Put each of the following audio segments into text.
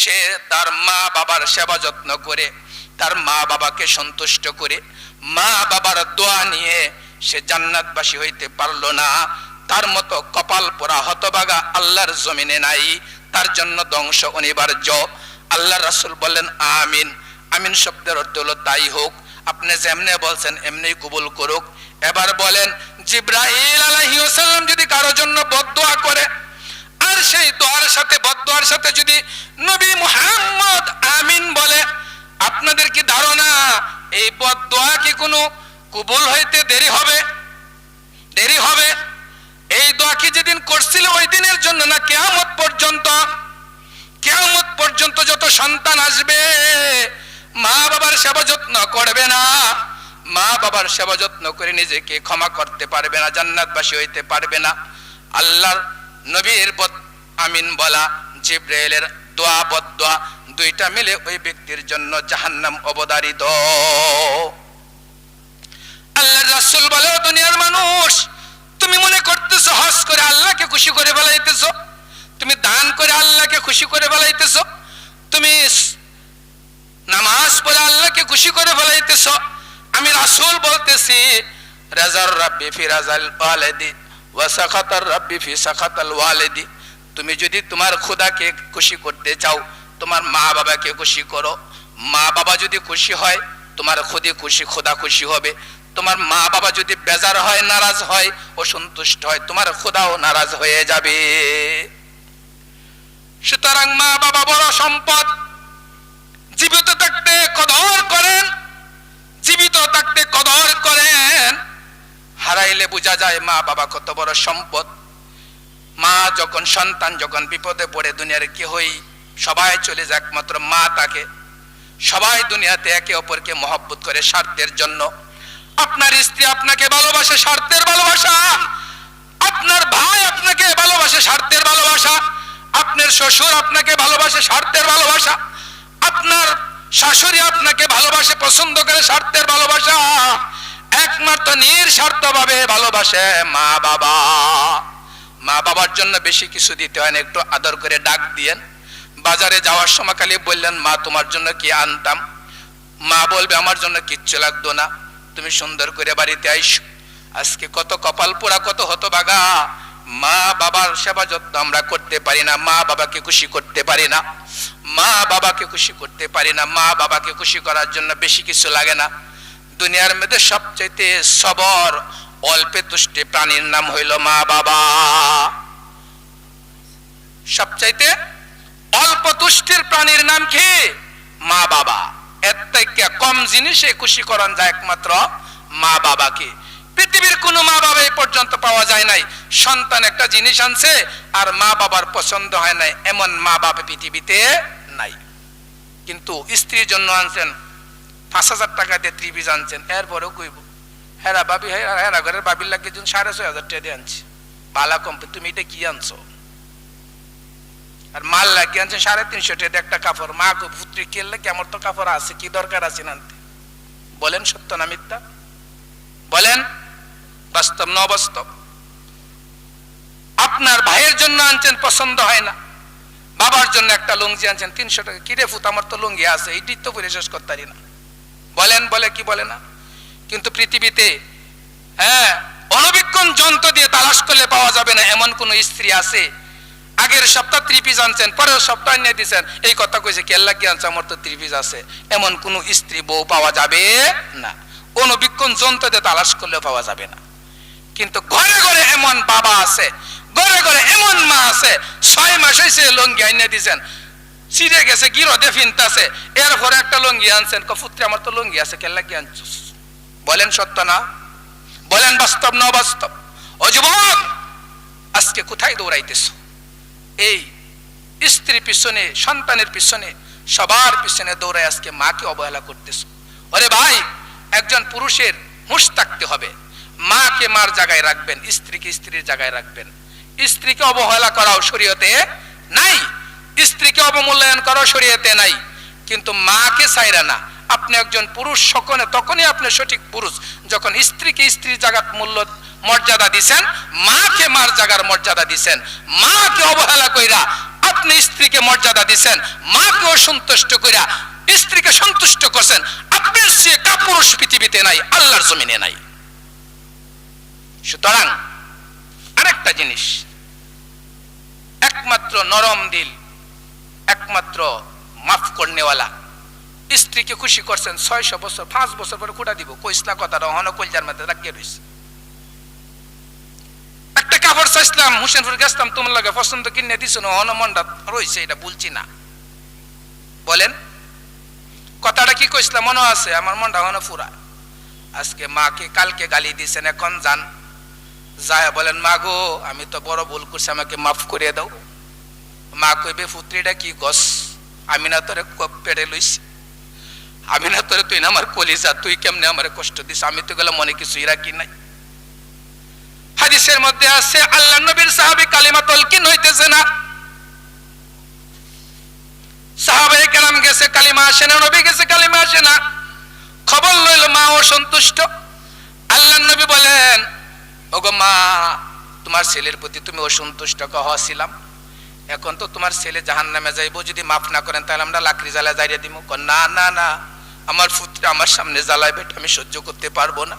সে তার মা বাবার সেবা যত্ন করে, তার মা বাবাকে সন্তুষ্ট করে, মা বাবার দোয়া নিয়ে সে জান্নাতবাসী হইতে পারল না। তার মতো কপাল পোড়া হতবাগা আল্লাহর জমিনে নাই, তার জন্য ধ্বংস অনিবার্য। আল্লাহ রাসূল বললেন, আমিন। আমিন শব্দের অর্থ হলো, তাই হোক, আপনি যেমনে বলছেন এমনি কবুল করুক। এবার বলেন জিব্রাহিল আলাইহিস সালাম যদি কারও জন্য বদদোয়া করে আর সেই দোয়ার সাথে, বদদোয়ার সাথে যদি নবী মুহাম্মদ আমিন বলে, আপনাদের কি ধারণা? এই বদদোয়া কি কোনো কবুল হইতে দেরি হবে? দেরি হবে। এই দোয়া কি যেদিন করছিল ওই দিনের জন্য না কেয়ামত পর্যন্ত? কেয়ামত পর্যন্ত যত সন্তান আসবে, মা বাবার সেবা যত্ন করবে না। মা বাবার সেবা যত্ন করে নিজেকে ক্ষমা করতে পারবে না, জান্নাতবাসী হইতে পারবে না। আল্লাহর নবীর বদ আমিন বলা, জিব্রাইলের দোয়া বদোয়া দুইটা মিলে ওই ব্যক্তির জন্য জাহান্নাম অবদারিত। আল্লাহর রাসূল বলে, "ও দুনিয়ার মানুষ, তুমি মনে করতেছো হজ করে আল্লাহকে খুশি করে বেলাইতেছো তুমি দান করে আল্লাহকে খুশি করে বেলাইতেছো তুমি নামাজ পড়ে আল্লাহকে খুশি করে ফেলাইতেছ? আমি রাসূল বলতেছি, রাজার রাব্বি ফি রাজাল ওয়ালিদি, ওয়া সাখাতার রাব্বি ফি সাখাতাল ওয়ালিদি। তুমি যদি তোমার খোদাকে খুশি করতে চাও, তোমার মা বাবাকে খুশি করো। মা বাবা যদি খুশি হয়, তোমার খুদি খুশি, খোদা খুশি হবে। তোমার মা বাবা যদি বেজার হয়, নারাজ হয় অসন্তুষ্ট হয়, তোমার খোদাও নারাজ হয়ে যাবে। সুতরাং মা বাবা বড় সম্পদ। জীবিত থাকতে কদর করেন। জীবিত থাকতে কদর করেন। হারাইলে বোঝা যায় মা বাবা কত বড় সম্পদ। মা যখন, সন্তান যখন বিপদে পড়ে দুনিয়ার কেহই সবাই চলে যায় একমাত্র মা তাকে। সবাই দুনিয়াতে একে অপরকে মহব্বত করে স্বার্থের জন্য। আপনার স্ত্রী আপনাকে ভালোবাসে স্বার্থের ভালোবাসা। আপনার ভাই আপনাকে ভালোবাসে স্বার্থের ভালোবাসা। আপনার শ্বশুর আপনাকে ভালোবাসে স্বার্থের ভালোবাসা। আপনার শাশুড়ি আপনাকে ভালোবাসে, পছন্দ করে স্বার্থের ভালোবাসা। একমাত্র নিঃস্বার্থ ভাবে ভালোবাসে মা বাবা মা বাবার জন্য বেশি কিছু দিতে হয় না, একটু আদর করে ডাক দিয়েন। বাজারে যাওয়ার সময় খালি বললেন, মা, তোমার জন্য কি আনতাম? মা বলবে, আমার জন্য কিচ্ছু লাগতো না, তুমি সুন্দর করে বাড়িতে আইসো। আজকে কত কপাল পোড়া, কত হতবাগা মা বাবার সেবা যত্ন আমরা করতে পারি না, মা বাবাকে খুশি করতে পারি না। মা বাবাকে খুশি করতে পারি না, মা বাবাকে খুশি করার জন্য বেশি কিছু লাগে না। দুনিয়ার মধ্যে সবচাইতে সবর অল্পে তুষ্টি প্রাণীর নাম হইল মা বাবা। সবচাইতে অল্প তুষ্টির প্রাণীর নাম কি? মা বাবা। এর থেকে কম জিনিসে খুশি করান যায় একমাত্র মা বাবাকে। পৃথিবীর কোনো মা বাবা এই পর্যন্ত পাওয়া যায় নাই। সন্তান একটা জিনিস আনছে আর মা বাবার পছন্দ হয় নাই। এমন মা বাবা পৃথিবীতে নাই। কিন্তু স্ত্রীর জন্য আনছেন, পাঁচ হাজার টাকা দিয়ে ত্রিপিস আনছেন। এরপরেও কইব হেরা বাবি হেরা ঘরের বাবির লাগে যখন সাড়ে ছয় হাজার টাকা দিয়ে আনছি। বালা কম্পি তুমি এটা কি আনছো? আর মাল লাগিয়ে আনছে সাড়ে তিনশো টাকা একটা কাপড়। মা কো পুত্রী কেললে কি আমার তো কাপড় আছে, কি দরকার আছে নানতে বলেন, সত্য না মিথ্যা? বলেন, বাস্তব ন বাস্তব আপনার ভাইয়ের জন্য আনছেন, পছন্দ হয় না। বাবার জন্য একটা লুঙ্গি আনছেন, তিনশো টাকা। কিরে ফুত আমার তো লুঙ্গি আছে এইটি তো পরে শেষ করতে পারি না। বলেন, বলে কি বলে না? কিন্তু পৃথিবীতে হ্যাঁ অনবীক্ষণ যন্ত্র দিয়ে তালাশ করলে পাওয়া যাবে না, এমন কোন স্ত্রী আছে? আগের সপ্তাহ ত্রিপিস আনছেন, পরের সপ্তাহ নিয়ে দিচ্ছেন এই কথা কইছে কেল্লা কি আনছে? আমার তো ত্রিপিস আছে। এমন কোন স্ত্রী বউ পাওয়া যাবে না। অনবীক্ষণ যন্ত্র দিয়ে তালাশ করলে পাওয়া যাবে না। কিন্তু ঘরে ঘরে এমন বাবা আছে, ঘরে ঘরে এমন মা আছে, ছয় মাস হয়েছে লঙ্গি আইনে দিছেন। ছিঁড়ে গেছে গিরদে ফিনতাছে এরপরে একটা লঙ্গি আনছেন কফুত্রে আমার তো লঙ্গি আছে, কেল্লা কি আনছিস? বলেন সত্য না? বলেন বাস্তব না বাস্তব ও যুবক, আজকে কোথায় দৌড়াইতেছ? এই স্ত্রী পিছনে, সন্তানের পিছনে, সবার পিছনে দৌড়ায় আজকে মাকে অবহেলা করতেছ। ওরে ভাই, একজন পুরুষের হুঁশ থাকতে হবে। মাকে মার জায়গায় রাখবেন, স্ত্রীকে স্ত্রীর জায়গায় রাখবেন। স্ত্রীকে অবহেলা করাও শরীয়তে নাই, স্ত্রীকে অবমূল্যায়ন করাও শরীয়তে নাই। কিন্তু মাকে চাইরা না আপনি একজন পুরুষ সকনে তখনই আপনি সঠিক পুরুষ। যখন স্ত্রীকে স্ত্রীর জায়গার মূল্য, মর্যাদা দিছেন, মাকে মার জায়গার মর্যাদা দিছেন, মাকে অবহেলা কইরা আপনি স্ত্রীকে মর্যাদা দিছেন মাকেও সন্তুষ্ট করিয়া স্ত্রীকে সন্তুষ্ট করছেন, আপনার সে কাপুরুষ পৃথিবীতে নাই, আল্লাহর জমিনে নাই। সুতরাং আরেকটা জিনিস, একমাত্র নরম দিল, একমাত্র মাফ করনেওয়ালা স্ত্রীকে খুশি করছেন, ছয়শো বছর, পাঁচ বছর পরে কুটা দিব। কইসলা কথাটা হন কলজার মধ্যে রাখিয়ে রয়েছে একটা কাপড় চাইছিলাম, হুসেনপুর গেছিলাম, তোমার লাগে পছন্দ কিনে দিছ না হন মনটা রয়েছে এটা বলছি না। বলেন, কথাটা কি কইছিলাম মনে আছে, আমার মনটা হন ফুরা আজকে মাকে, কালকে গালি দিছেন, এখন যান। যায় বলেন, মা গো, আমি তো বড় ভুল করছি, আমাকে মাফ করে দাও। মা কইবে, পুত্রীটা কি গস আমি না তোরে পেড়ে লইছি। আমি না তোরে, তুই না আমার কলিজা, তুই কেমনে আমার কষ্ট দিস? আমি তো গেলে মনে কিছুই রাখি নাই। হাদিসের মধ্যে আছে, আল্লাহ নবীর সাহাবী কালিমা তলকিন হইতেছে না। সাহাবায়ে কেরাম গেছে, কালিমা আসে না, নবী গেছে, কালিমা আসে না। খবর লইল, মা অসন্তুষ্ট। আল্লাহ নবী বলেন, ওগো মা, তোমার ছেলের প্রতি তুমি অসন্তুষ্ট হছিলাম এখন তো তোমার ছেলে জাহান নামে যাইবো, যদি মাফ না করেন, তাহলে আমরা লাকড়ি জ্বালা জ্বালিয়ে দিব না না না আমার ফুতরে আমার সামনে জ্বালায়, বেটা, আমি সহ্য করতে পারব না।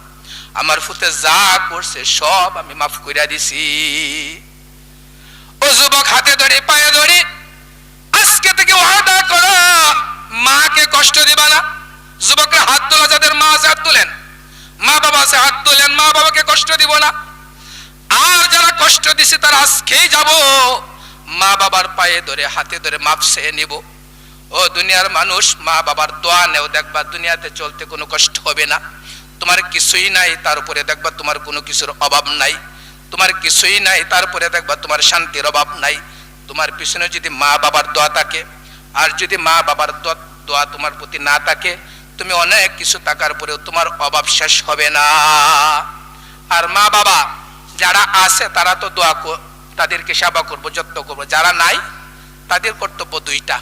আমার ফুতে যা করছে, সব আমি মাফ করিয়া দিছি। ও যুবক হাতে ধরে, পায়ে ধরে, আজকে থেকে ওয়াদা করো, মাকে কষ্ট দিবা না। যুবকরা হাত তোলা, যাদের মা আছে হাত তোলেন। মা বাবা আছে হাত তোলেন, মা বাবাকে কষ্ট দিব না। আর যারা কষ্ট দিছে, তারা আজকেই যাব। মা বাবার পায়ে ধরে, হাতে ধরে মাপ চেয়ে নিব। ও দুনিয়ার মানুষ, মা বাবার দোয়া নেও, দেখবা দুনিয়াতে চলতে কোনো কষ্ট হবে না। তোমার কিছুই নাই, তার উপরে দেখবা তোমার কোনো কিছুর অভাব নাই। তোমার কিছুই নাই তারপরে দেখবা তোমার শান্তির অভাব নাই। তোমার পিছনে যদি মা বাবার দোয়া থাকে, আর যদি মা বাবার দোয়া তোমার প্রতি না থাকে, তুমি অনেক কিছু থাকার পরেও তোমার অভাব শেষ হবে না। আর মা বাবা যারা আছে, তারা তো দোয়া তাদেরকে সেবা করব, যত্ন করব। যারা নাই, তাদের কর্তব্য দুইটা।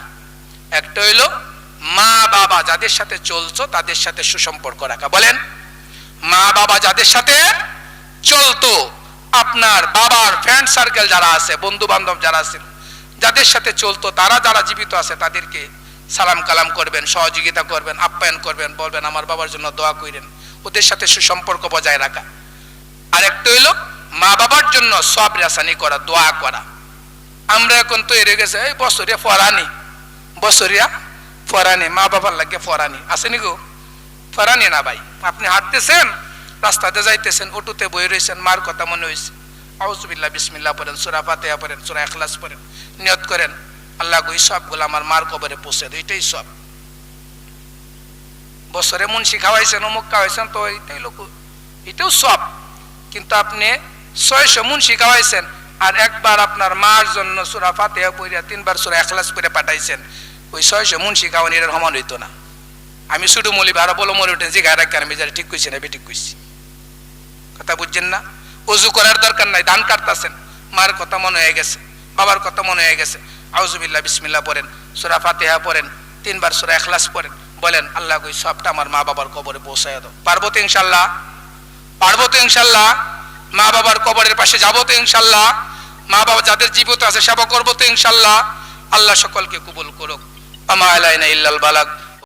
একটা হইল মা বাবা যাদের সাথে চলছো তাদের সাথে সুসম্পর্ক রাখা। বলেন, মা বাবা যাদের সাথে চলতো, আপনার বাবার ফ্রেন্ড সার্কেল যারা আছে বন্ধু বান্ধব যারা আছে, যাদের সাথে চলতো, তারা যারা জীবিত আছে, তাদেরকে সালাম কালাম করবেন, সহযোগিতা করবেন, আপ্যায়ন করবেন, বলবেন, আমার বাবার জন্য দোয়া করেন ওদের সাথে সুসম্পর্ক বজায় রাখা। আর একটা হইল, মা বাবার জন্য সব রাসানি করা, দোয়া করা। আমরা এখন তো এড়ে গেছে, এই বছরিয়া ফরানি বছরিয়া, ফরানি, মা বাবার লাগে ফরানি। আসেনি গো? ফরানি না ভাই, আপনি হাঁটতেছেন, রাস্তাতে যাইতেছেন, অটোতে বই রয়েছেন মার কথা মনে হয়েছে আউজবিল্লা বিসমিল্লা পড়েন, সুরা ফাতেহা পড়েন, সুরা এখলাস পড়েন, নিয়ত করেন, আল্লাহ গো সবগুলো আমার মার কবরে পৌঁছে দেয়, এটাই সব। বছরে মুন্সি খাওয়াইছেন, অমুক খাওয়াইছেন, তো এটাই লোক, এটাও সব। কিন্তু আপনি ছয়শো মুন্সি খাওয়াইছেন আর একবার আপনার মার জন্য সুরা ফাতেহা তিনবার সুরা এখলাস পড়ে পাঠাইছেন, ওই ছয়শো মুন্সি খাওয়ানির সমান হইতো না। আমি শুধু মলি আরও বলো মরে উঠেন যে গায়ে রাখি আমি যারা ঠিক কইছি না বেঠিক কইছি। কথা বুঝছেন না? অজু করার দরকার নাই ধান কাটতাছেন। মার কথা মনে হয়ে গেছে, বাবার কথা মনে হয়ে গেছে। আউজুবিল্লাহ বিসমিল্লা পড়েন, সুরা ফাতেহা পড়েন, তিনবার সুরা এখলাস পড়েন। বলেন, আল্লাহ কই, সবটা আমার মা বাবার কবরে পৌঁছায় দাও। পারব তো ইনশাল্লাহ পারব তো ইনশাল্লাহ মা বাবার কবরের পাশে যাব তো ইনশাল্লাহ মা বাবা যাদের জীবিত আছে সেবা করব তো ইনশাল্লাহ। আল্লাহ সকলকে কবুল করুক। আমা আলাইনা ইল্লাল বালাক